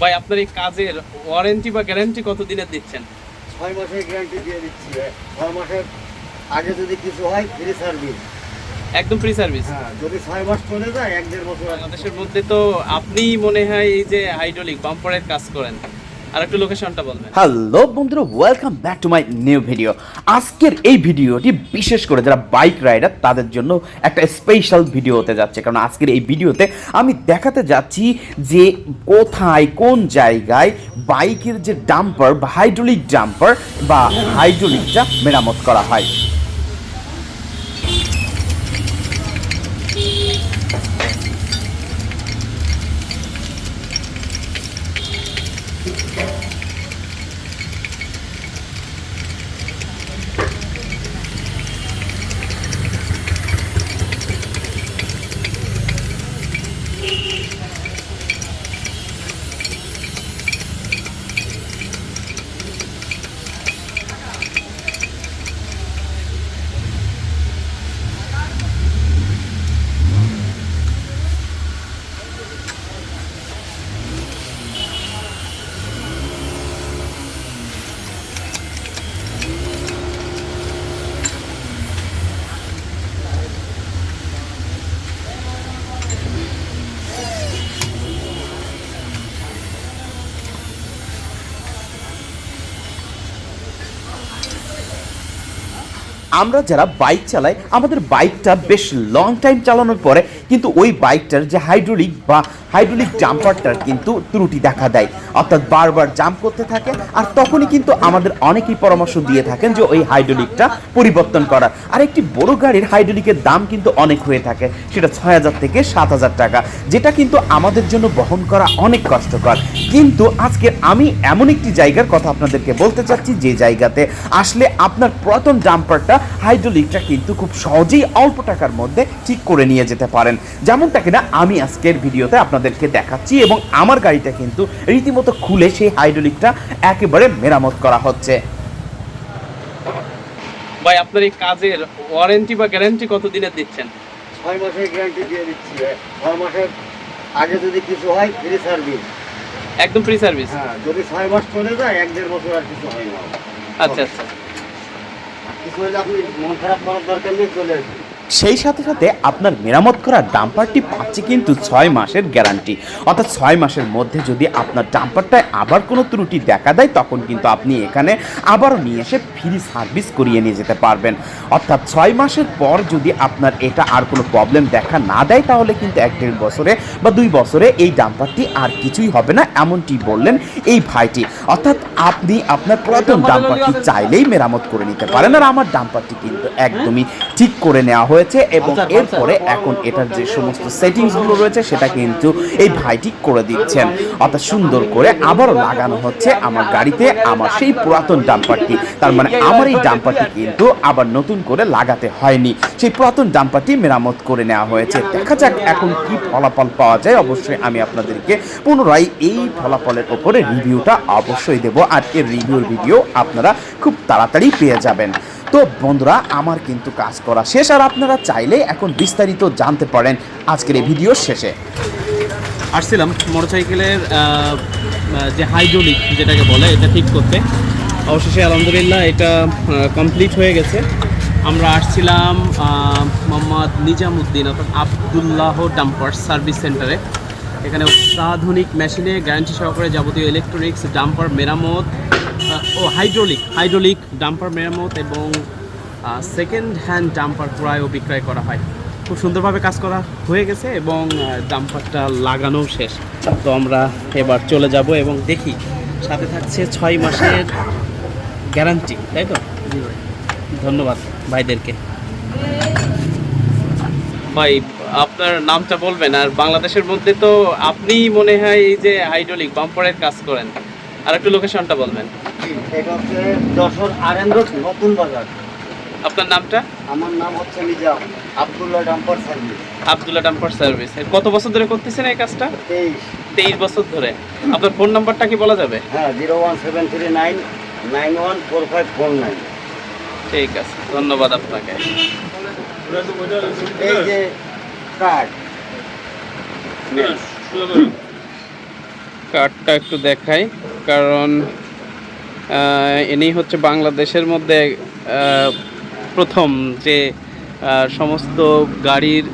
ভাই আপনার এই কাজের ওয়ারেন্টি বা গ্যারান্টি কত দিনের দিচ্ছেন? ছয় মাসের গ্যারান্টি দিয়ে দিচ্ছি ছয় মাসের আগে যদি কিছু হয় ফ্রি সার্ভিস একদম ফ্রি সার্ভিস হ্যাঁ যদি ছয় মাস চলে যায় এক দেড় বছর বাংলাদেশের মধ্যে তো আপনি মনে হয় এই যে হাইড্রোলিক বাম্পারের কাজ করেন। হ্যালো বন্ধুরা welcome back to my new video আজকের এই ভিডিওটি বিশেষ করে যারা বাইক রাইডার তাদের জন্য একটা স্পেশাল ভিডিও হতে যাচ্ছে। কারণ আজকের এই ভিডিওতে আমি দেখাতে যাচ্ছি যে কোথায়, কোন জায়গায় বাইকের যে ডাম্পার বা হাইড্রোলিক ডাম্পার বা হাইড্রোলিকটা মেরামত করা হয়। আমরা যারা বাইক চালাই, আমাদের বাইকটা বেশ লং টাইম চালানোর পরে কিন্তু ওই বাইকটার যে হাইড্রোলিক বা হাইড্রোলিক জাম্পারটার কিন্তু ত্রুটি দেখা দেয়। অর্থাৎ বারবার জাম্প করতে থাকে আর তখনই কিন্তু আমাদের অনেকেই পরামর্শ দিয়ে থাকেন যে ওই হাইড্রোলিকটা পরিবর্তন করার। আর একটি বড় গাড়ির হাইড্রোলিকের দাম কিন্তু অনেক হয়ে থাকে, সেটা ছয় হাজার থেকে সাত হাজার টাকা, যেটা কিন্তু আমাদের জন্য বহন করা অনেক কষ্টকর। কিন্তু আজকে আমি এমন একটি জায়গার কথা আপনাদেরকে বলতে চাচ্ছি, যে জায়গাতে আসলে আপনার প্রথম ডাম্পারটা হাইড্রোলিকটা কিন্তু খুব সহজেই অল্প টাকার মধ্যে ঠিক করে নিয়ে যেতে পারেন। যেমনটা কিনা আমি আজকের ভিডিওতে আপনাদেরকে দেখাচ্ছি এবং আমার গাড়িটা কিন্তু রীতিমতো খুলে সেই হাইড্রোলিকটা একেবারে মেরামত করা হচ্ছে। ভাই আপনার এই কাজের ওয়ারেন্টি বা গ্যারান্টি কত দিনের দিচ্ছেন? ছয় মাসের গ্যারান্টি দিয়ে দিচ্ছি ছয় মাসের আগে যদি কিছু হয় ফ্রি সার্ভিস একদম ফ্রি সার্ভিস হ্যাঁ যদি ছয় মাস চলে যায় এক দেড় বছর আর কিছু হয় না। আচ্ছা আচ্ছা। সেই সাথে সাথে আপনার মেরামত করা ডাম্পারটি পাচ্ছে কিন্তু ছয় মাসের গ্যারান্টি। অর্থাৎ ছয় মাসের মধ্যে যদি আপনার ডাম্পারটায় আবার কোনো ত্রুটি দেখা দেয়, তখন কিন্তু আপনি এখানে আবারও নিয়ে এসে ফ্রি সার্ভিস করিয়ে নিয়ে যেতে পারবেন। অর্থাৎ ছয় মাসের পর যদি আপনার এটা আর কোনো প্রবলেম দেখা না দেয় তাহলে কিন্তু এক দেড় বছরে বা দুই বছরে এই ডাম্পারটি আর কিছুই হবে না এমনটি বললেন এই ভাইটি। অর্থাৎ আপনি আপনার পুরাতন ডাম্পারটি চাইলেই মেরামত করে নিতে পারেন। আর আমার ডাম্পারটি কিন্তু একদমই ঠিক করে নেওয়া হয়েছে এবং এরপরে এখন এটার যে সমস্ত সেটিংসগুলো রয়েছে সেটা কিন্তু এই ভাইটি করে দিচ্ছেন। অর্থাৎ সুন্দর করে আবারও লাগানো হচ্ছে আমার গাড়িতে আমার সেই পুরাতন ডাম্পারটি। তার মানে আমার এই ডাম্পারটি কিন্তু আবার নতুন করে লাগাতে হয়নি। সেই পুরাতন ডাম্পারটি মেরামত করে নেওয়া হয়েছে। দেখা যাক এখন কি ফলাফল পাওয়া যায়। অবশ্যই আমি আপনাদেরকে পুনরায় এই ফলাফলের ওপরে রিভিউটা অবশ্যই দেব। আর এর রিভিউর ভিডিও আপনারা খুব তাড়াতাড়ি পেয়ে যাবেন। তো বন্ধুরা আমার কিন্তু কাজ করা শেষ। আর আপনারা চাইলে এখন বিস্তারিত জানতে পারেন আজকের এই ভিডিও শেষে। আসছিলাম মোটরসাইকেলের যে হাইড্রোলিক যেটাকে বলে এটা ঠিক করতে। অবশেষে আলহামদুলিল্লাহ এটা কমপ্লিট হয়ে গেছে। আমরা আসছিলাম মোহাম্মদ নিজামুদ্দিন অর্থাৎ আবদুল্লাহ ডাম্পার সার্ভিস সেন্টারে। এখানে অত্যাধুনিক মেশিনে গ্যারান্টি সহকারে যাবতীয় ইলেকট্রনিক্স ডাম্পার মেরামত ও হাইড্রোলিক হাইড্রোলিক ডাম্পার মেরামত এবং সেকেন্ড হ্যান্ড ডাম্পার ক্রয় ও বিক্রয় করা হয়। খুব সুন্দরভাবে কাজ করা হয়ে গেছে এবং ডাম্পারটা লাগানো শেষ। তো আমরা এবার চলে যাব এবং দেখি, সাথে থাকছে ছয় মাসের গ্যারান্টি তাই তো? ধন্যবাদ ভাইদেরকে। ভাই আপনার নামটা বলবেন আর বাংলাদেশের মধ্যে তো আপনি মনে হয় এই যে হাইড্রোলিক বাম্পারের কাজ করেন। আর একটু লোকেশনটা বলবেন এটা হচ্ছে যশোর আরেন রোড নতুন বাজার। আপনার নামটা? আমার নাম হচ্ছে Nizam Abdullah dumper service. Abdullah dumper service. কত বছর ধরে করতেছেন এই কাজটা? তেইশ। তেইশ বছর ধরে। আপনার ফোন নাম্বারটা কি বলা যাবে? হ্যাঁ zero one seven three nine nine one four five four nine. ঠিক আছে ধন্যবাদ আপনাকে। এই যে কার্ড। কার্ডটা একটু দেখাই কারণ ইনি হচ্ছে বাংলাদেশের মধ্যে প্রথম যে সমস্ত গাড়ির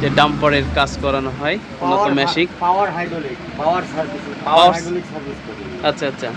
যে ডাম্পারের কাজ করানো হয় উন্নত মেশিক power hydraulic power service power hydraulic service আচ্ছা আচ্ছা।